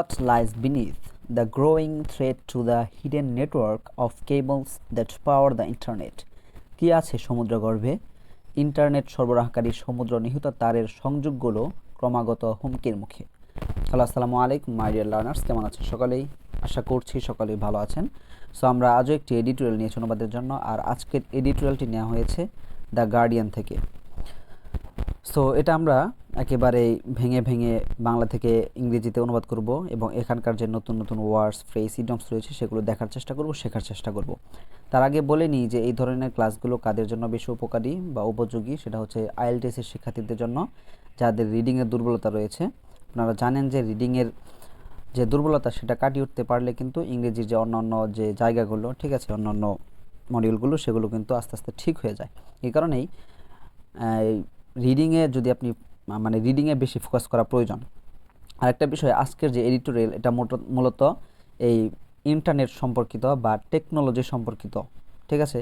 What lies beneath the growing threat to the hidden network of cables that power the internet? কি আছে সমুদ্রগর্ভে internet সরবরাহকারী সমুদ্র নিহিত তারের সংযোগগুলো ক্রমাগত হুমকির মুখে। হ্যালো, আসসালামু আলাইকুম মাই ডিয়ার লার্নার্স কেমন আছেন সকলেই? আশা করছি সকলেই ভালো আছেন। সো আমরা আজও একটি এডিটোরিয়াল নিয়েছি অনুবাদের জন্য, আর আজকের এডিটোরিয়ালটি নেওয়া হয়েছে দ্য গার্ডিয়ান থেকে। সো এটা আমরা একেবারে ভেঙে ভেঙে বাংলা থেকে ইংরেজিতে অনুবাদ করব এবং এখানকার যে নতুন নতুন ওয়ার্ডস ফ্রেজ ইডমস রয়েছে সেগুলো দেখার চেষ্টা করব, শেখার চেষ্টা করব। তার আগে বলে নিই যে এই ধরনের ক্লাসগুলো কাদের জন্য বেশি উপকারী বা উপযোগী সেটা হচ্ছে আইএলটিএসের শিক্ষার্থীদের জন্য, যাদের রিডিংয়ের দুর্বলতা রয়েছে। আপনারা জানেন যে রিডিংয়ের যে দুর্বলতা সেটা কাটিয়ে উঠতে পারলে কিন্তু ইংরেজির যে অন্যান্য যে জায়গাগুলো, ঠিক আছে, অন্যান্য মডিউলগুলো সেগুলো কিন্তু আস্তে আস্তে ঠিক হয়ে যায়। এই কারণেই রিডিংয়ে যদি আপনি মানে রিডিংয়ে বেশি ফোকাস করা প্রয়োজন। আরেকটা বিষয়, আজকের যে এডিটোরিয়াল এটা মূলত এই ইন্টারনেট সম্পর্কিত বা টেকনোলজি সম্পর্কিত, ঠিক আছে?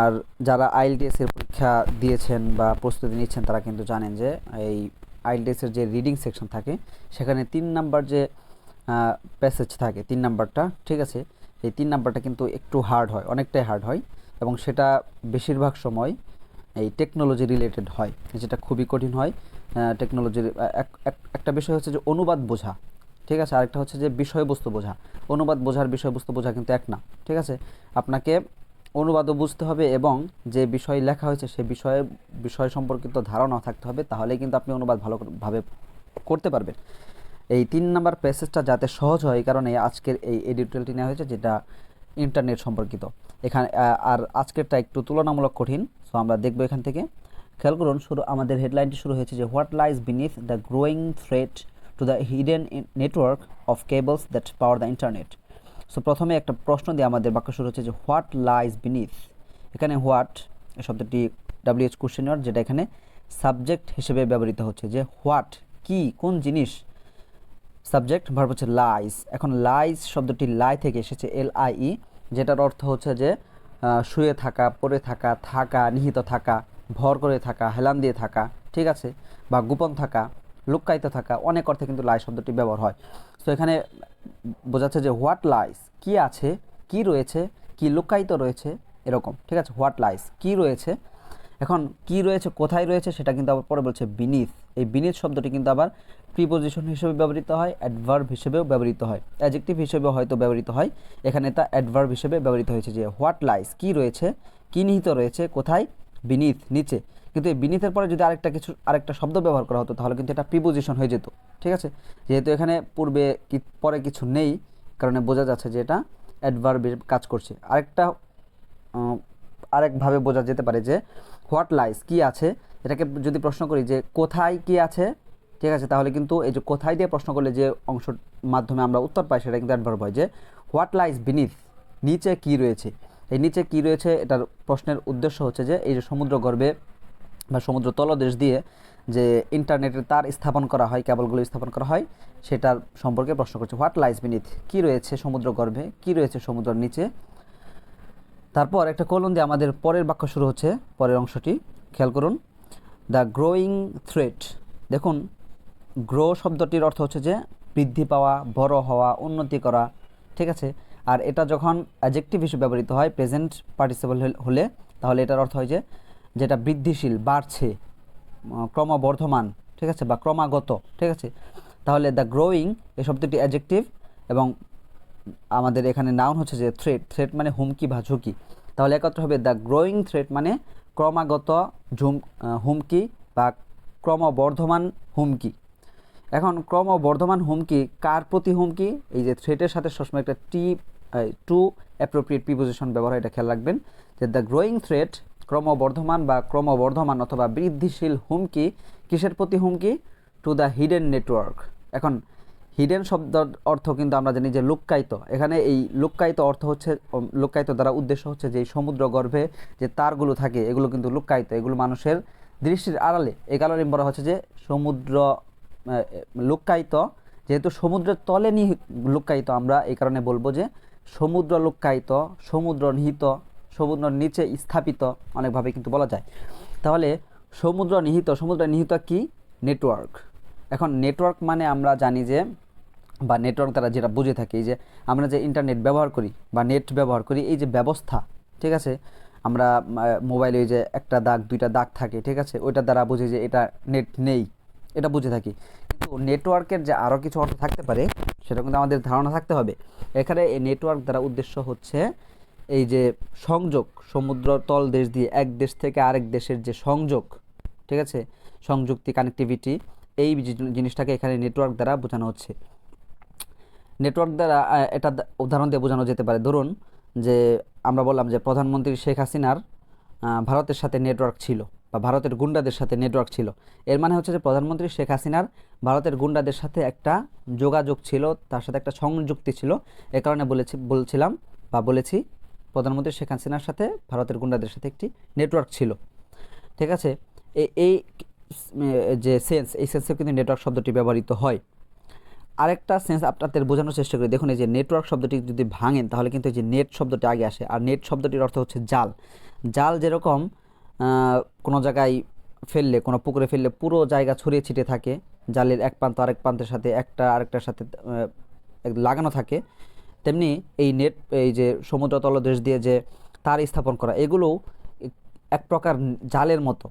আর যারা আইএলটিএস এর পরীক্ষা দিয়েছেন বা প্রস্তুতি নিচ্ছেন, তারা কিন্তু জানেন যে এই আইএলটিএস এর যে রিডিং সেকশন থাকে, সেখানে তিন নাম্বার যে প্যাসেজ থাকে, তিন নাম্বারটা, ঠিক আছে? এই তিন নাম্বারটা কিন্তু একটু হার্ড হয়, অনেকটাই হার্ড হয় এবং সেটা বেশিরভাগ সময় এই টেকনোলজি রিলেটেড হয়, যেটা খুবই কঠিন হয়। টেকনোলজির একটা বিষয় হচ্ছে যে অনুবাদ বোঝা, ঠিক আছে? আরেকটা হচ্ছে যে বিষয়বস্তু বোঝা। অনুবাদ বোঝার বিষয়বস্তু বোঝা কিন্তু এক না, ঠিক আছে? আপনাকে অনুবাদও বুঝতে হবে এবং যে বিষয় লেখা হয়েছে সে বিষয়ে, বিষয় সম্পর্কিত ধারণা থাকতে হবে তাহলে কিন্তু আপনি অনুবাদ ভালোভাবে করতে পারবেন। এই তিন নাম্বার প্যাসেজটা যাতে সহজ হয়, এই কারণে আজকের এই এডিটোরিয়ালটি নেওয়া হয়েছে, যেটা ইন্টারনেট সম্পর্কিত। এখানে আর আজকেরটা একটু তুলনামূলক কঠিন সো আমরা দেখব এখান থেকে। খেয়াল করুন, শুরু, আমাদের হেডলাইনটি শুরু হয়েছে যে what lies beneath the growing threat to the hidden network of cables that power the internet so প্রথমে একটা প্রশ্ন দিয়ে আমাদের বাক্য শুরু হচ্ছে যে হোয়াট লাইজ বিনিথ এখানে হোয়াট শব্দটি ডাব্লিউএইচ কোশ্চেনার যেটা এখানে সাবজেক্ট হিসেবে ব্যবহৃত হচ্ছে যে হোয়াট কি, কোন জিনিস? সাবজেক্ট ভার্ব হচ্ছে লাইস এখন লাইস শব্দটি লাই থেকে এসেছে এল আই ই যেটার অর্থ হচ্ছে যে শুয়ে থাকা, পড়ে থাকা থাকা, নিহিত থাকা। ভর করে থাকা, হেলান দিয়ে থাকা, ঠিক আছে? বা গোপন থাকা, লুক্কায়িত থাকা, অনেক অর্থে কিন্তু লাই শব্দটি ব্যবহার হয়। তো এখানে বোঝাচ্ছে যে হোয়াট লাইস, কি আছে, কি রয়েছে, কি লুক্কায়িত রয়েছে, এরকম, ঠিক আছে? হোয়াট লাইস, কি রয়েছে? এখন, কি রয়েছে, কোথায় রয়েছে, সেটা কিন্তু আবার পরে বলছে বিনিথ। এই বিনিথ শব্দটি কিন্তু আবার প্রিপোজিশন হিসেবে ব্যবহৃত হয়, অ্যাডভার্ব হিসেবেও ব্যবহৃত হয়। অ্যাজেক্টিভ হিসেবে হয়তো ব্যবহৃত হয়। এখানে তা অ্যাডভার্ব হিসেবে ব্যবহৃত হয়েছে যে হোয়াট লাইস, কি রয়েছে, কি নিহিত রয়েছে, কোথায় বিনিথ নিচে। কিন্তু এই বিনিথের পরে যদি আরেকটা কিছু, আরেকটা শব্দ ব্যবহার করা হতো, তাহলে কিন্তু এটা প্রিপোজিশন হয়ে যেত। ঠিক আছে? যেহেতু এখানে পূর্বে কি, পরে কিছু নেই, কারণে বোঝা যাচ্ছে যে এটা অ্যাডভার্বের কাজ করছে। আরেকটা আরেকভাবে বোঝা যেতে পারে যে হোয়াট লাইস কি আছে? এটাকে যদি প্রশ্ন করি যে কোথায় কি আছে? ঠিক আছে? তাহলে কিন্তু এই যে কোথায় দিয়ে প্রশ্ন করলে যে অংশের মাধ্যমে আমরা উত্তর পাই, সেটা কিন্তু অ্যাডভার্ব হয় যে হোয়াট লাইস বিনিথ নিচে কি রয়েছে? এই নিচে কি রয়েছে এটার প্রশ্নের উদ্দেশ্য হচ্ছে যে, এই যে সমুদ্র গর্ভে বা সমুদ্র তলদেশ দিয়ে যে ইন্টারনেটের তার স্থাপন করা হয়, কেবলগুলো স্থাপন করা হয়, সেটার সম্পর্কে প্রশ্ন করছে। হোয়াট লাইস বিনিথ কী রয়েছে সমুদ্র গর্ভে? কী রয়েছে সমুদ্রের নিচে? তারপর একটা কলন দিয়ে আমাদের পরের বাক্য শুরু হচ্ছে, পরের অংশটি, খেয়াল করুন। দ্য গ্রোয়িং থ্রেট দেখুন গ্রো শব্দটির অর্থ হচ্ছে যে, বৃদ্ধি পাওয়া, বড় হওয়া, উন্নতি করা, ঠিক আছে? আর এটা যখন অ্যাজেক্টিভ হিসেবে ব্যবহৃত হয় প্রেজেন্ট পার্টিসিপল হলে তাহলে এটার অর্থ হয় যে, যেটা বৃদ্ধিশীল, বাড়ছে ক্রমবর্ধমান, ঠিক আছে, বা ক্রমাগত, ঠিক আছে? তাহলে দ্য গ্রোয়িং এই শব্দটি অ্যাজেক্টিভ এবং আমাদের এখানে নাউন হচ্ছে যে থ্রেট থ্রেট মানে হুমকি বা ঝুঁকি। তাহলে একত্র হবে দ্য গ্রোয়িং থ্রেট মানে ক্রমাগত ঝুম হুমকি বা ক্রমবর্ধমান হুমকি। এখন ক্রমবর্ধমান হুমকি কার প্রতি হুমকি? এই যে থ্রেটের সাথে সবসময় একটা টি টু অ্যাপ্রোপ্রিয়েট প্রিপোজিশন ব্যবহার এটা খেয়াল রাখবেন, যে দ্য গ্রোয়িং থ্রেট ক্রমবর্ধমান বা ক্রমবর্ধমান অথবা বৃদ্ধিশীল হুমকি, কিসের প্রতি হুমকি? টু দ্য হিডেন নেটওয়ার্ক এখন হিডেন শব্দের অর্থ কিন্তু আমরা জানি যে লুক্কায়িত। এখানে এই লুক্কায়িত অর্থ হচ্ছে লুক্কায়িত দ্বারা উদ্দেশ্য হচ্ছে যে সমুদ্র গর্ভে যে তারগুলো থাকে, এগুলো কিন্তু লুক্কায়িত, এগুলো মানুষের দৃষ্টির আড়ালে। এই কারণে বলা হচ্ছে যে সমুদ্র লুক্কায়িত, যেহেতু সমুদ্রের তলে নি লুক্কায়িত আমরা, এই কারণে বলব যে সমুদ্র লুক্কায়িত সমুদ্র নিহিত সমুদ্রের নিচে স্থাপিত অনেকভাবে কিন্তু বলা যায়। তাহলে সমুদ্র নিহিত সমুদ্র নিহিত কি? নেটওয়ার্ক। এখন নেটওয়ার্ক মানে আমরা জানি যে, বা নেটওয়ার্ক দ্বারা যেটা বুঝে থাকি যে, আমরা যে ইন্টারনেট ব্যবহার করি বা নেট ব্যবহার করি, এই যে ব্যবস্থা, ঠিক আছে? আমরা মোবাইলে যে একটা দাগ, দুইটা দাগ থাকে, ঠিক আছে? ওইটার দ্বারা বুঝি যে এটা নেট নেই, এটা বুঝে থাকি। কিন্তু নেটওয়ার্কের যে আরও কিছু অর্থ থাকতে পারে সেটা কিন্তু আমাদের ধারণা থাকতে হবে। এখানে এই নেটওয়ার্ক দ্বারা উদ্দেশ্য হচ্ছে এই যে সংযোগ, সমুদ্র, তল, দেশ দিয়ে এক দেশ থেকে আরেক দেশের যে সংযোগ, ঠিক আছে? সংযুক্তি কানেক্টিভিটি এই জিনিসটাকে এখানে নেটওয়ার্ক দ্বারা বোঝানো হচ্ছে। নেটওয়ার্ক দ্বারা এটা উদাহরণ দিয়ে বোঝানো যেতে পারে। ধরুন যে আমরা বললাম যে প্রধানমন্ত্রী শেখ হাসিনার ভারতের সাথে নেটওয়ার্ক ছিল। বা ভারতের গুন্ডাদের সাথে নেটওয়ার্ক ছিল। এর মানে হচ্ছে যে প্রধানমন্ত্রী শেখ হাসিনার ভারতের গুন্ডাদের সাথে একটা যোগাযোগ ছিল, তার সাথে একটা সংযুক্তি ছিল। এ কারণে বলেছি, বলছিলাম বা বলেছি, প্রধানমন্ত্রী শেখ হাসিনার সাথে ভারতের গুন্ডাদের সাথে একটি নেটওয়ার্ক ছিল। ঠিক আছে? এই যে সেন্স এই সেন্সে কিন্তু নেটওয়ার্ক শব্দটি ব্যবহৃত হয়। আরেকটা সেন্স আপনাদের বোঝানোর চেষ্টা করি। দেখুন, এই যে নেটওয়ার্ক শব্দটি যদি ভাঙেন, তাহলে কিন্তু এই যে নেট শব্দটি আগে আসে। আর নেট শব্দটির অর্থ হচ্ছে জাল। জাল যেরকম কোনো জায়গায় ফেললে, কোনো পুকুরে ফেললে পুরো জায়গা ছড়িয়ে ছিটে থাকে। জালের এক প্রান্ত আরেক প্রান্তের সাথে একটা আরেকটার সাথে লাগানো থাকে। তেমনি এই নেট, এই যে সমুদ্র তলদেশ দিয়ে যে তার স্থাপন করা এগুলো এক প্রকার জালের মতো।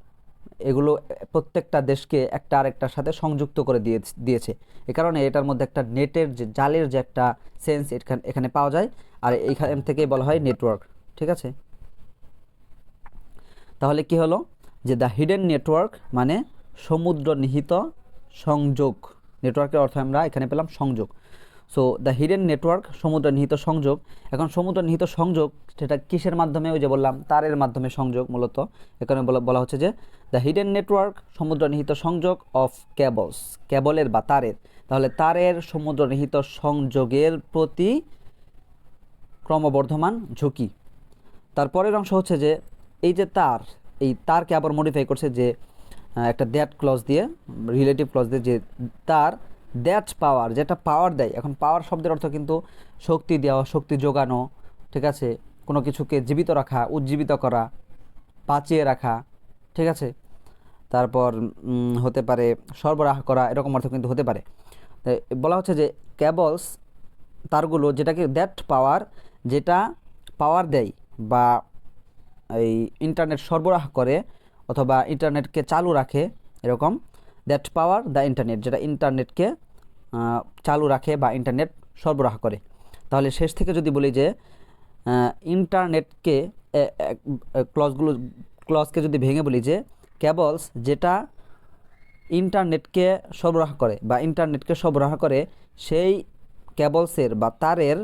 এগুলো প্রত্যেকটা দেশকে একটা আরেকটার সাথে সংযুক্ত করে দিয়ে, দিয়েছে। এ কারণে এটার মধ্যে একটা নেটের যে, জালের যে একটা সেন্স এখানে এখানে পাওয়া যায়। আর এইখান থেকেই বলা হয় নেটওয়ার্ক ঠিক আছে? তাহলে কি হলো? যে দ্য হিডেন নেটওয়ার্ক মানে সমুদ্র নিহিত সংযোগ নেটওয়ার্কের অর্থ আমরা এখানে পেলাম সংযোগ। সো দ্য হিডেন নেটওয়ার্ক সমুদ্র নিহিত সংযোগ। এখন সমুদ্র নিহিত সংযোগ, সেটা কিসের মাধ্যমে? ওই যে বললাম, তারের মাধ্যমে সংযোগ মূলত। এখানে বলা হচ্ছে যে দ্য হিডেন নেটওয়ার্ক সমুদ্র নিহিত সংযোগ অফ ক্যাবলস ক্যাবলের বা তারের। তাহলে তারের সমুদ্র নিহিত সংযোগের প্রতি ক্রমবর্ধমান ঝুঁকি। তারপরের অংশ হচ্ছে যে এই যে তার, এই তারকে আবার মডিফাই করছে যে একটা দ্যাট ক্লজ দিয়ে রিলেটিভ ক্লজ দিয়ে যে তার দ্যাট পাওয়ার যেটা পাওয়ার দেয়, এখন পাওয়ার শব্দের অর্থ কিন্তু শক্তি দেওয়া, শক্তি যোগানো ঠিক আছে? কোনো কিছুকে জীবিত রাখা, উজ্জীবিত করা, বাঁচিয়ে রাখা, ঠিক আছে? তারপর হতে পারে সরবরাহ করা, এরকম অর্থ কিন্তু হতে পারে। বলা হচ্ছে যে ক্যাবলস তারগুলো যেটাকে দ্যাট পাওয়ার যেটা পাওয়ার দেয় বা এই ইন্টারনেট সরবরাহ করে অথবা ইন্টারনেটকে চালু রাখে, এরকম। দ্যাট পাওয়ার দ্য ইন্টারনেট যেটা ইন্টারনেটকে চালু রাখে বা ইন্টারনেট সরবরাহ করে। তাহলে শেষ থেকে যদি বলি যে ইন্টারনেটকে ক্লজগুলো ক্লজকে যদি ভেঙে বলি যে ক্যাবলস যেটা ইন্টারনেটকে সরবরাহ করে বা ইন্টারনেটকে সরবরাহ করে, সেই ক্যাবলসের বা তারের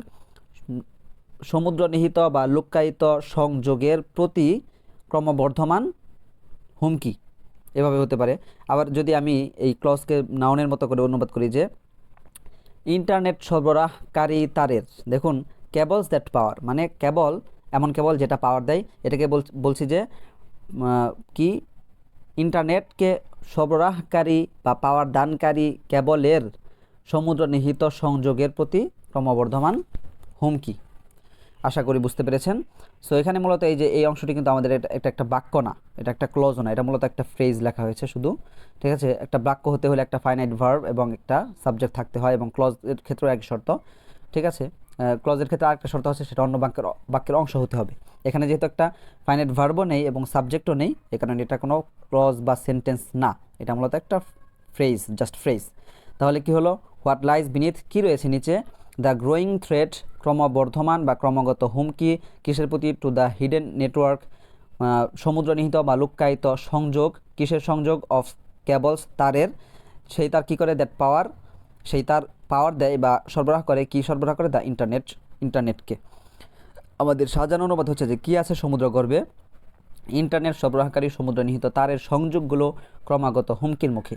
সমুদ্র নিহিত বা লুক্কায়িত সংযোগের প্রতি ক্রমবর্ধমান হুমকি। এভাবে হতে পারে। আবার যদি আমি এই ক্লজকে নাউনের মতো করে অনুবাদ করি যে, ইন্টারনেট সরবরাহকারী তারের, দেখুন, কেবলস দ্যাট পাওয়ার মানে কেবল, এমন কেবল যেটা পাওয়ার দেয়। এটাকে বল- বলছি যে কি? ইন্টারনেটকে সরবরাহকারী বা পাওয়ার দানকারী কেবলের সমুদ্র নিহিত সংযোগের প্রতি ক্রমবর্ধমান হুমকি। আশা করি বুঝতে পেরেছেন। সো এখানে মূলত এই যে এই অংশটি কিন্তু আমাদের এটা একটা বাক্য না, এটা একটা ক্লজ না, এটা মূলত একটা ফ্রেজ লেখা হয়েছে শুধু। ঠিক আছে? একটা বাক্য হতে হলে একটা ফাইনাইট ভার্ব এবং একটা সাবজেক্ট থাকতে হয় এবং ক্লজের ক্ষেত্রেও এক শর্ত। ঠিক আছে? ক্লজের ক্ষেত্রে আরেকটা শর্ত হচ্ছে সেটা অন্য বাক্যের বাক্যের অংশ হতে হবে। এখানে যেহেতু একটা ফাইনাইট ভার্বও নেই এবং সাবজেক্টও নেই, এ কারণে এটা কোনো ক্লজ বা সেন্টেন্স না, এটা মূলত একটা ফ্রেজ জাস্ট ফ্রেজ তাহলে কি হলো? হোয়াট লাইজ বিনিথ কি রয়েছে নিচে? দ্য গ্রোয়িং থ্রেট ক্রমবর্ধমান বা ক্রমাগত হুমকি, কিসের প্রতি টু দ্য হিডেন নেটওয়ার্ক সমুদ্র নিহিত বা লুক্কায়িত সংযোগ, কিসের সংযোগ অফ কেবলস তারের, সেই তার কি করে দ্যাট পাওয়ার সেই তার পাওয়ার দেয় বা সরবরাহ করে, কি সরবরাহ করে? দ্য ইন্টারনেট ইন্টারনেটকে আমাদের সাজানো অনুবাদ হচ্ছে যে, কি আছে সমুদ্র গর্ভে? ইন্টারনেট সরবরাহকারী সমুদ্র নিহিত তারের সংযোগগুলো ক্রমাগত হুমকির মুখে।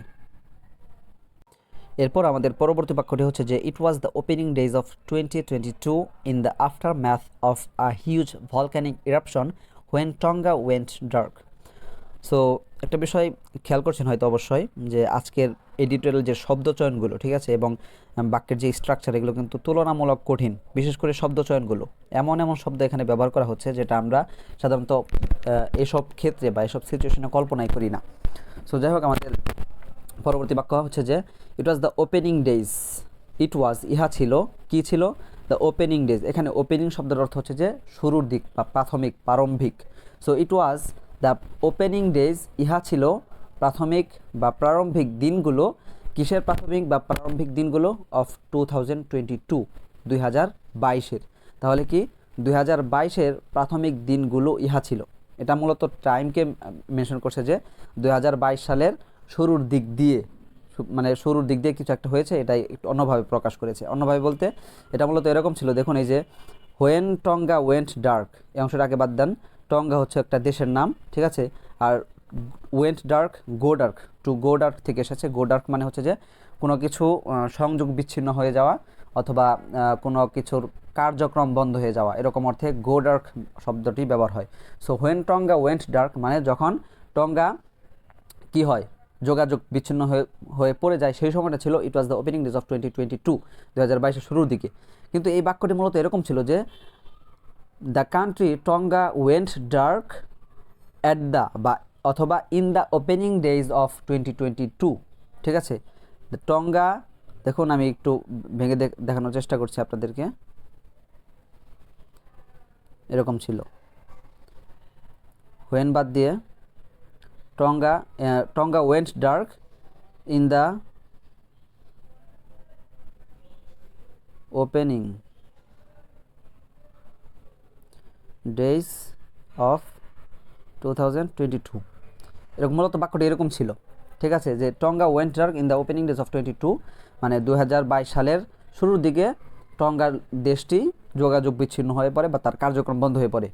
এরপর আমাদের পরবর্তী বাক্যটি হচ্ছে যে it was the opening days of twenty twenty two in the aftermath of a huge volcanic eruption when Tonga went dark so একটা বিষয় খেয়াল করছেন হয়তো অবশ্যই, যে আজকের এডিটোরিয়াল যে শব্দ চয়নগুলো ঠিক আছে, এবং বাক্যের যে স্ট্রাকচার এগুলো কিন্তু তুলনামূলক কঠিন, বিশেষ করে শব্দ চয়নগুলো এমন এমন শব্দ এখানে ব্যবহার করা হচ্ছে যেটা আমরা সাধারণত এসব ক্ষেত্রে বা এসব সিচুয়েশনে কল্পনাই করি না। সো যাই হোক, আমাদের পরবর্তী বাক্য হচ্ছে যে it was the opening days it was ইহা ছিল, কি ছিল? দ্য ওপেনিং ডেজ এখানে ওপেনিং শব্দের অর্থ হচ্ছে যে, শুরুর দিক বা প্রাথমিক, প্রারম্ভিক। So it was the opening days ইহা ছিল প্রাথমিক বা প্রারম্ভিক দিনগুলো। কিসের প্রাথমিক বা প্রারম্ভিক দিনগুলো? Of two thousand twenty two দুই হাজার বাইশের। তাহলে কি? দুই হাজার বাইশের প্রাথমিক দিনগুলো ইহা ছিল। এটা মূলত টাইমকে মেনশন করছে যে, দুই হাজার বাইশ সালের শুরুর দিক দিয়ে মানে শুরুর দিক দিয়ে কিছু একটা হয়েছে, এটাই একটু অন্যভাবে প্রকাশ করেছে। অন্যভাবে বলতে, এটা মূলত এরকম ছিল, দেখুন এই যে হোয়েন টঙ্গা ওয়েন্ট ডার্ক এই অংশটাকে বাদ দেন টঙ্গা হচ্ছে একটা দেশের নাম, ঠিক আছে? আর went dark go dark to go dark থেকে এসেছে গো ডার্ক মানে হচ্ছে যে, কোনো কিছু সংযোগ বিচ্ছিন্ন হয়ে যাওয়া, অথবা কোনো কিছুর কার্যক্রম বন্ধ হয়ে যাওয়া, এরকম অর্থে গো ডার্ক শব্দটি ব্যবহার হয়। So when Tonga went dark মানে যখন টঙ্গা কি হয়? যোগাযোগ বিচ্ছিন্ন হয়ে হয়ে পড়ে যায়, সেই সময়টা ছিল it was the opening days of twenty twenty two দু হাজার বাইশের শুরুর দিকে। কিন্তু এই বাক্যটি মূলত এরকম ছিল যে the country Tonga went dark at the বা, অথবা in the opening days of twenty twenty two ঠিক আছে? টঙ্গা দেখুন আমি একটু ভেঙে দেখানোর চেষ্টা করছি আপনাদেরকে। এরকম ছিল। হোয়েন বাদ দিয়ে went dark in the opening days of two thousand twenty two এরকম মূলত বাক্যটি এরকম ছিল। ঠিক আছে? যে Tonga went dark in the opening days of twenty two মানে দু হাজার বাইশ সালের শুরুর দিকে টঙ্গার দেশটি যোগাযোগ বিচ্ছিন্ন হয়ে পড়ে বা তার কার্যক্রম বন্ধ হয়ে পড়ে।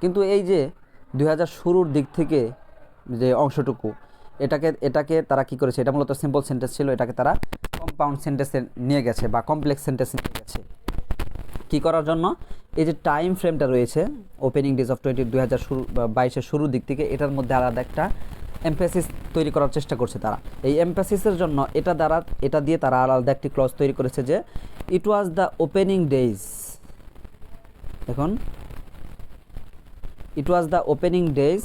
কিন্তু এই যে দু হাজার শুরুর দিক থেকে যে অংশটুকু, এটাকে এটাকে তারা কি করেছে? এটা মূলত সিম্পল সেন্টেন্স ছিল, এটাকে তারা কম্পাউন্ড সেন্টেন্সে নিয়ে গেছে বা কমপ্লেক্স সেন্টেন্সে নিয়ে গেছে। কি করার জন্য? এই যে টাইম ফ্রেমটা রয়েছে ওপেনিং ডেজ অফ টোয়েন্টি দুই হাজার শুরু বাইশের শুরুর দিক থেকে, এটার মধ্যে আলাদা একটা এমপ্যাসিস তৈরি করার চেষ্টা করছে তারা। এই এমপ্যাসিসের জন্য এটা দ্বারা, এটা দিয়ে তারা আলাদা একটি ক্লজ তৈরি করেছে যে it was the opening days এখন it was the opening days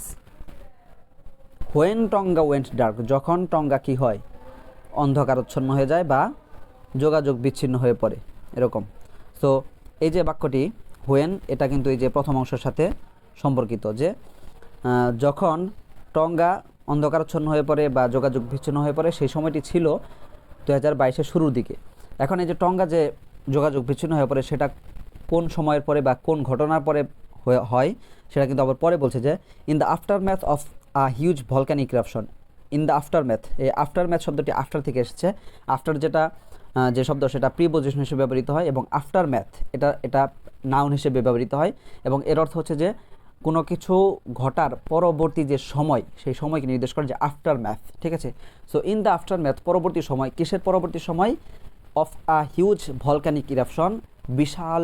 when Tonga went dark যখন টঙ্গা কি হয়? অন্ধকারচ্ছন্ন হয়ে যায় বা যোগাযোগ বিচ্ছিন্ন হয়ে পড়ে, এরকম। সো এই যে বাক্যটি হোয়েন এটা কিন্তু এই যে প্রথম অংশের সাথে সম্পর্কিত যে যখন টঙ্গা অন্ধকারচ্ছন্ন হয়ে পড়ে বা যোগাযোগ বিচ্ছিন্ন হয়ে পড়ে, সেই সময়টি ছিল দু হাজার বাইশের শুরুর দিকে। এখন এই যে টঙ্গা যে যোগাযোগ বিচ্ছিন্ন হয়ে পড়ে, সেটা কোন সময়ের পরে বা কোন ঘটনার পরে হয়ে- সেটা কিন্তু আবার পরে বলছে যে in the aftermath of a huge volcanic eruption in the aftermath এই আফটার ম্যাথ শব্দটি আফটার থেকে এসেছে। আফটার যেটা যে শব্দ, সেটা প্রিপোজিশন হিসেবে ব্যবহৃত হয় এবং আফটার ম্যাথ এটা এটা নাউন হিসেবে ব্যবহৃত হয় এবং এর অর্থ হচ্ছে যে, কোনো কিছু ঘটার পরবর্তী যে সময়, সেই সময়কে নির্দেশ করে যে আফটার ম্যাথ ঠিক আছে? So in the aftermath পরবর্তী সময়, কিসের পরবর্তী সময়? Of a huge volcanic eruption বিশাল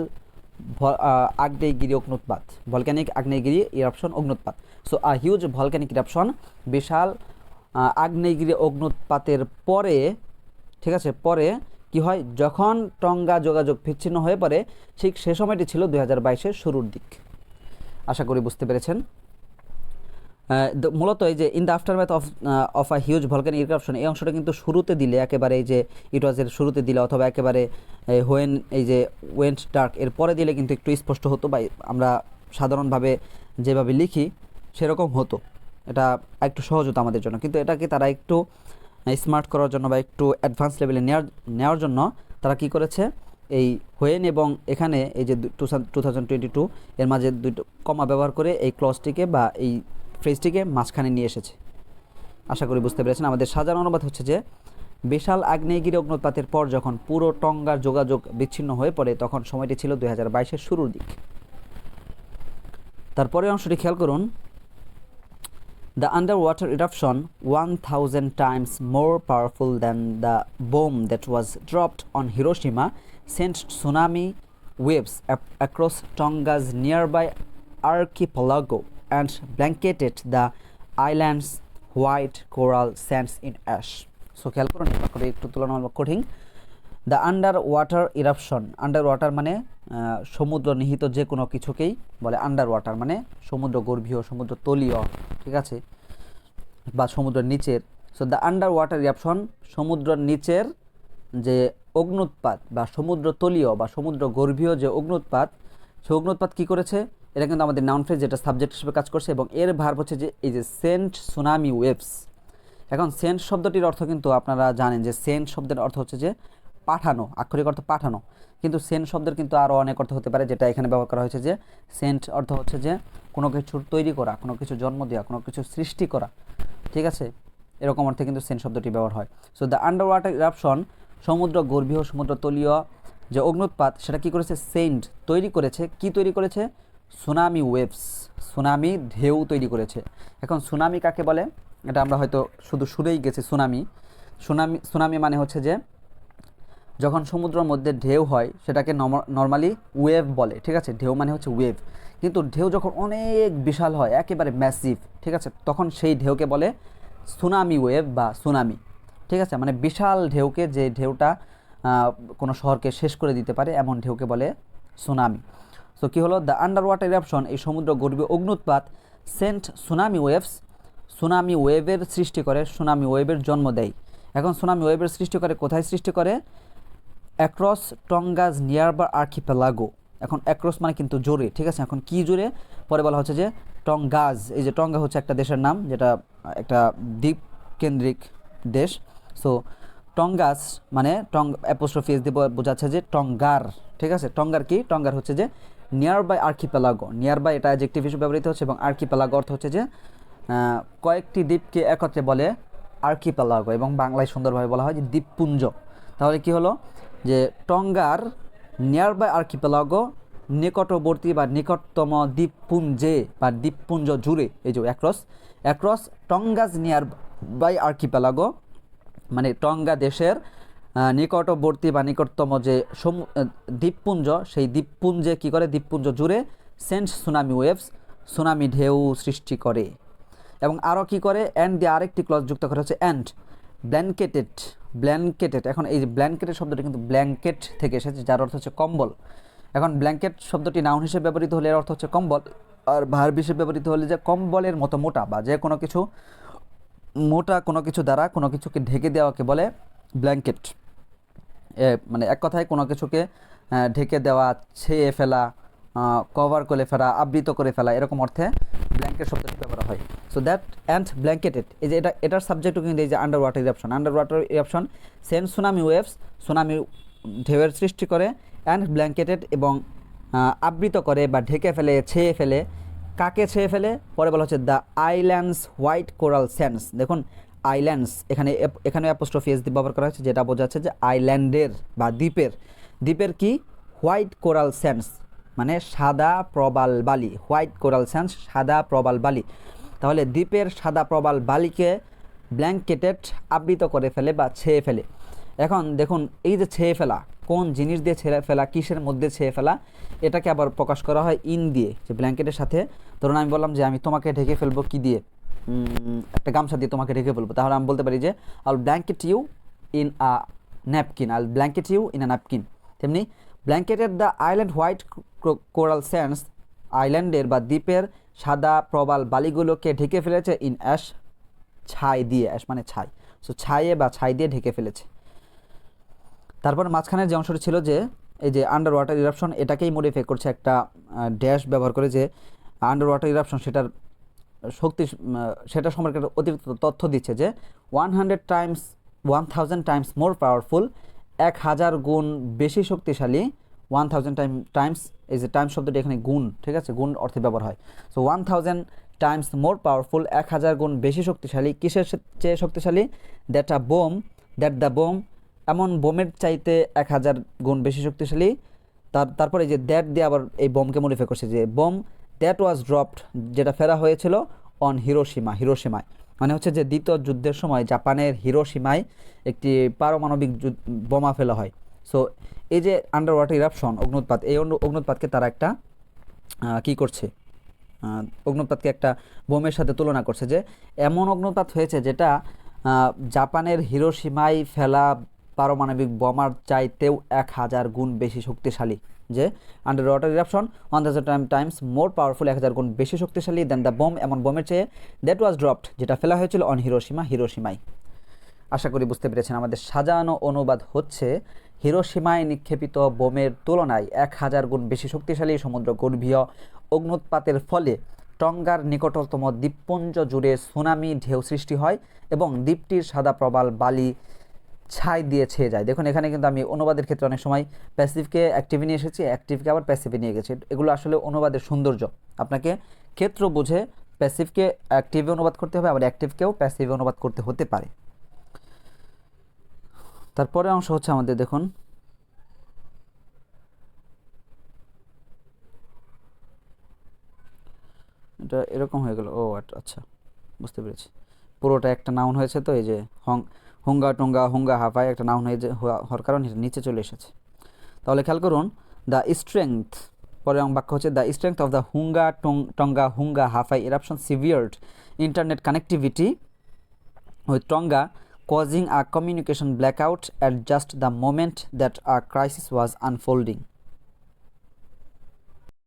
আগ্নেয়গিরি অগ্নুৎপাত ভলক্যানিক আগ্নেয়গিরি, eruption অগ্নুৎপাত so a huge volcanic eruption বিশাল আগ্নেয়গিরি অগ্নুৎপাতের পরে, ঠিক আছে, পরে কি হয়? যখন টঙ্গা যোগাযোগ বিচ্ছিন্ন হয়ে পড়ে, ঠিক সে সময়টি ছিল দুই হাজার বাইশের শুরুর দিক। আশা করি বুঝতে পেরেছেন। মূলত এই যে in the aftermath of of a huge volcanic eruption এই অংশটা কিন্তু শুরুতে দিলে, একেবারে এই যে ইট ওয়াজের শুরুতে দিলে, অথবা একেবারে হোয়েন এই যে ওয়েন্ট ডার্ক এর পরে দিলে কিন্তু একটু স্পষ্ট হতো বা আমরা সাধারণভাবে যেভাবে লিখি, সেরকম হতো। এটা একটু সহজ হতো আমাদের জন্য। কিন্তু এটাকে তারা একটু স্মার্ট করার জন্য বা একটু অ্যাডভান্স লেভেলে নেওয়ার নেওয়ার জন্য তারা কি করেছে? এই হোয়েন এবং এখানে এই যে টু এর মাঝে দুটো কমা ব্যবহার করে এই ক্লসটিকে বা এই ফ্রিজটিকে মাঝখানে নিয়ে এসেছে। আশা করি বুঝতে পেরেছেন, আমাদের সাজার অনুবাদ হচ্ছে যে, বিশাল আগ্নেয়গিরি অগ্নপাতের পর যখন পুরো টঙ্গার যোগাযোগ বিচ্ছিন্ন হয়ে পড়ে, তখন সময়টি ছিল দুই হাজার বাইশের শুরুর দিক। তারপরে অংশটি খেয়াল করুন, the underwater eruption one thousand times more powerful than the bomb that was dropped on Hiroshima sent tsunami waves across Tonga's nearby archipelago. And blanketed the island's white coral sands in ash. So খেয়াল করুন বাক্যটি একটু তুলনামূলক কঠিন। The underwater eruption under মানে সমুদ্র নিহিত যে কোনো কিছুকেই বলে আন্ডার মানে সমুদ্র গর্ভীয়, সমুদ্র তলীয়, ঠিক আছে? বা সমুদ্রের নিচের। So the underwater eruption সমুদ্রের নিচের যে অগ্নুৎপাত বা সমুদ্র তলীয় বা সমুদ্র গর্ভীয় যে অগ্নুৎপাত, সে অগ্নুৎপাত কী করেছে? এটা কিন্তু আমাদের নাউন ফ্রেজ যেটা সাবজেক্ট হিসেবে কাজ করছে এবং এর ভার হচ্ছে যে এই যে সেন্ট সুনামি ওয়েভস এখন সেন্ট শব্দটির অর্থ কিন্তু আপনারা জানেন যে সেন্ট শব্দের অর্থ হচ্ছে যে পাঠানো, আক্ষরিক অর্থ পাঠানো। কিন্তু সেন্ট শব্দের কিন্তু আরও অনেক অর্থ হতে পারে যেটা এখানে ব্যবহার করা হয়েছে যে সেন্ট অর্থ হচ্ছে যে কোনো কিছুর তৈরি করা, কোনো কিছু জন্ম দেওয়া কোনো কিছু সৃষ্টি করা। ঠিক আছে? এরকম অর্থে কিন্তু সেন্ট শব্দটি ব্যবহার হয়। So the underwater eruption সমুদ্র, গর্ভীয় সমুদ্র, তলীয় যে অগ্নুৎপাত, সেটা কি করেছে? সেন্ট তৈরি করেছে। কি তৈরি করেছে? সুনামি ওয়েভস, সুনামি ঢেউ তৈরি করেছে। এখন সুনামি কাকে বলে? এটা আমরা হয়তো শুধু শুনেই গেছি, সুনামি। সুনামি সুনামি মানে হচ্ছে যে, যখন সমুদ্রের মধ্যে ঢেউ হয়, সেটাকে নর্মালি ওয়েভ বলে, ঠিক আছে? ঢেউ মানে হচ্ছে ওয়েভ কিন্তু ঢেউ যখন অনেক বিশাল হয়, একেবারে ম্যাসিভ ঠিক আছে? তখন সেই ঢেউকে বলে সুনামি ওয়েভ বা সুনামি, ঠিক আছে? মানে বিশাল ঢেউকে যে ঢেউটা কোনো শহরকে শেষ করে দিতে পারে, এমন ঢেউকে বলে সুনামি। সো কী হলো? দ্য আন্ডার ওয়াটার ইরাপশন এই সমুদ্র গর্ভীয় অগ্নুৎপাত সেন্ট সুনামি ওয়েভস সুনামি ওয়েভের সৃষ্টি করে সুনামি ওয়েভের জন্ম দেয়। এখন সুনামি ওয়েভের সৃষ্টি করে, কোথায় সৃষ্টি করে? অ্যাক্রস নিয়ার বা আর্কিপেলাগো এখন অ্যাক্রস মানে কিন্তু জোরে, ঠিক আছে? এখন কি জোরে? পরে বলা হচ্ছে যে টঙ্গাজ এই যে টঙ্গা হচ্ছে একটা দেশের নাম, যেটা একটা দ্বীপ কেন্দ্রিক দেশ। সো টঙ্গাস মানে টং অ্যাপোস্ট্রফিস দিয়ে বোঝাচ্ছে যে টঙ্গার ঠিক আছে? টঙ্গার কি? টঙ্গার হচ্ছে যে nearby archipelago nearby এটা অ্যাজেক্টিভ হিসেবে ব্যবহৃত হচ্ছে এবং আর্কিপেলাগো অর্থ হচ্ছে যে কয়েকটি দ্বীপকে একত্রে বলে আর্কিপেলাগো এবং বাংলায় সুন্দরভাবে বলা হয় যে দ্বীপপুঞ্জ। তাহলে কি হলো? যে টঙ্গার নিয়ার বাই আর্কিপেলাগো নিকটবর্তী বা নিকটতম দ্বীপপুঞ্জে বা দ্বীপপুঞ্জ জুড়ে, এই যে across across Tonga's nearby archipelago মানে টঙ্গা দেশের নিকটবর্তী বা নিকটতম যে দ্বীপপুঞ্জ, সেই দ্বীপপুঞ্জে কি করে? দ্বীপপুঞ্জ জুড়ে সেন্ট সুনামি ওয়েভস, সুনামি ঢেউ সৃষ্টি করে। এবং আরও কি করে? অ্যান্ড দিয়ে আরেকটি ক্লজ যুক্ত করা হচ্ছে অ্যান্ড ব্ল্যাঙ্কেটেড ব্ল্যাঙ্কেটেড। এখন এই যে শব্দটি কিন্তু ব্ল্যাঙ্কেট থেকে এসেছে, যার অর্থ হচ্ছে কম্বল। এখন ব্ল্যাঙ্কেট শব্দটি নাউন হিসেবে ব্যবহৃত হলে এর অর্থ হচ্ছে কম্বল, আর ভার্ব হিসেবে ব্যবহৃত হলে যে কম্বলের মতো মোটা বা যে কোনো কিছু মোটা কোনো কিছু দ্বারা কোনো কিছুকে ঢেকে দেওয়াকে বলে ব্ল্যাঙ্কেট। মানে এক কথায় কোনো কিছুকে ঢেকে দেওয়া, ছেয়ে ফেলা কভার করে ফেলা, আবৃত করে ফেলা, এরকম অর্থে ব্ল্যাঙ্কেট শব্দটি ব্যবহার হয়। সো দ্যাট অ্যান্ড ব্ল্যাঙ্কেটেড এই যে এটা, এটার সাবজেক্টও কিন্তু এই যে underwater eruption underwater eruption sent tsunami waves tsunami ঢেউয়ের সৃষ্টি করে অ্যান্ড ব্ল্যাঙ্কেটেড এবং আবৃত করে বা ঢেকে ফেলে, ছেয়ে ফেলে। কাকে ছেয়ে ফেলে? পরে বলা হচ্ছে the island's white coral sands দেখুন আইল্যান্ডস, এখানে এখানে অ্যাপোস্ট্রফি এস দিয়ে ব্যবহার করা হচ্ছে যেটা বোঝাচ্ছে যে আইল্যান্ডের বা দ্বীপের দ্বীপের কি? হোয়াইট কোরাল স্যান্ডস মানে সাদা প্রবাল বালি হোয়াইট কোরাল স্যান্ডস সাদা প্রবাল বালি। তাহলে দ্বীপের সাদা প্রবাল বালিকে ব্ল্যাঙ্কেটেড আবৃত করে ফেলে বা ছেয়ে ফেলে। এখন দেখুন, এই যে ছেয়ে ফেলা, কোন জিনিস দিয়ে ছেড়ে ফেলা, কিসের মধ্যে ছেয়ে ফেলা, এটাকে আবার প্রকাশ করা হয় ইন দিয়ে, যে ব্ল্যাঙ্কেটের সাথে। ধরুন আমি বললাম যে আমি তোমাকে ঢেকে ফেলব কি দিয়ে? একটা গামছা দিয়ে তোমাকে ঢেকে ফেলব তাহলে আমি বলতে পারি যে I'll blanket you in a napkin I'll blanket you in a napkin তেমনি ব্ল্যাঙ্কেটের the island white coral sands আইল্যান্ডের বা দ্বীপের সাদা প্রবাল বালিগুলোকে ঢেকে ফেলেছে ইন অ্যাশ ছাই দিয়ে অ্যাশ মানে ছাই। সো ছাইয়ে বা ছাই দিয়ে ঢেকে ফেলেছে। তারপর মাঝখানের যে অংশটি ছিল যে, এই যে আন্ডার ওয়াটার ইরাপশন এটাকেই মডিফাই করছে একটা ড্যাশ ব্যবহার করে যে আন্ডার ওয়াটার ইরাপশন সেটার শক্তি সেটা সম্পর্কে অতিরিক্ত তথ্য দিচ্ছে যে one hundred times one thousand times more powerful এক হাজার গুণ বেশি শক্তিশালী ওয়ান থাউজেন্ড টাইম টাইমস এই যে টাইম শব্দটি এখানে গুণ, ঠিক আছে? গুণ অর্থে ব্যবহার হয়। So one thousand times more powerful এক হাজার গুণ বেশি শক্তিশালী, কিসের চেয়ে শক্তিশালী? That a bomb that the bomb এমন বোমের চাইতে এক হাজার গুণ বেশি শক্তিশালী। তার, তারপরে যে দ্যাট দিয়ে আবার এই বোমকে মডিফাই করছে যে বোম দ্যাট ওয়াজ ড্রপড যেটা ফেরা হয়েছিল অন হিরোসীমা হিরোসীমায় মানে হচ্ছে যে দ্বিতীয় যুদ্ধের সময় জাপানের হিরোসীমায় একটি পারমাণবিক বোমা ফেলা হয়। সো এই যে আন্ডার ওয়াটার ইরাপশন অগ্নুৎপাত, এই অগ্নু- অগ্নুৎপাতকে তারা একটা কি করছে? অগ্নুৎপাতকে একটা বোমের সাথে তুলনা করছে যে এমন অগ্নুৎপাত হয়েছে যেটা জাপানের হিরোসীমায় ফেলা পারমাণবিক বোমার চাইতেও এক হাজার গুণ বেশি শক্তিশালী। যে underwater eruption one thousand time times more powerful এক হাজার গুণ বেশি শক্তিশালী দেন দ্য বোম এমন বোমের চেয়ে দ্যাট ওয়াজ ড্রপড যেটা ফেলা হয়েছিল অন হিরোসীমা হিরোসীমায় আশা করি বুঝতে পেরেছেন, আমাদের সাজানো অনুবাদ হচ্ছে হিরোসীমায় নিক্ষেপিত বোমের তুলনায় এক হাজার গুণ বেশি শক্তিশালী, সমুদ্র গর্ভীয় অগ্নুৎপাতের ফলে টঙ্গার নিকটতম দ্বীপপুঞ্জ জুড়ে সুনামি ঢেউ সৃষ্টি হয় এবং দ্বীপটির সাদা প্রবাল বালি ছাই দিয়ে ছেয়ে যায়। দেখুন, এখানে কিন্তু আমি অনুবাদের ক্ষেত্রে অনেক সময় প্যাসিভকে অ্যাক্টিভে নিয়ে এসেছি অ্যাক্টিভকে আবার প্যাসিভে নিয়ে গেছি। এগুলো আসলে অনুবাদের সৌন্দর্য। আপনাকে ক্ষেত্র বুঝে প্যাসিভকে অ্যাক্টিভে অনুবাদ করতে হবে, আবার অ্যাক্টিভকেও প্যাসিভে অনুবাদ করতে হতে পারে। তারপরে অংশ হচ্ছে আমাদের, দেখুন, এটা এরকম হয়ে গেল। ও আচ্ছা বুঝতে পেরেছি। পুরোটা একটা নাউন হয়েছে তো, এই যে হং হুঙ্গা টুঙ্গা হুঙ্গা হাফায় একটা নাউন হয়ে হওয়ার কারণে এটা নিচে চলে এসেছে তাহলে খেয়াল করুন দ্য স্ট্রেংথ পরে বাক্য হচ্ছে the strength of the Hunga Tonga Hunga Ha'apai eruption severed internet connectivity Tonga causing a communication blackout at just the moment that a crisis was unfolding.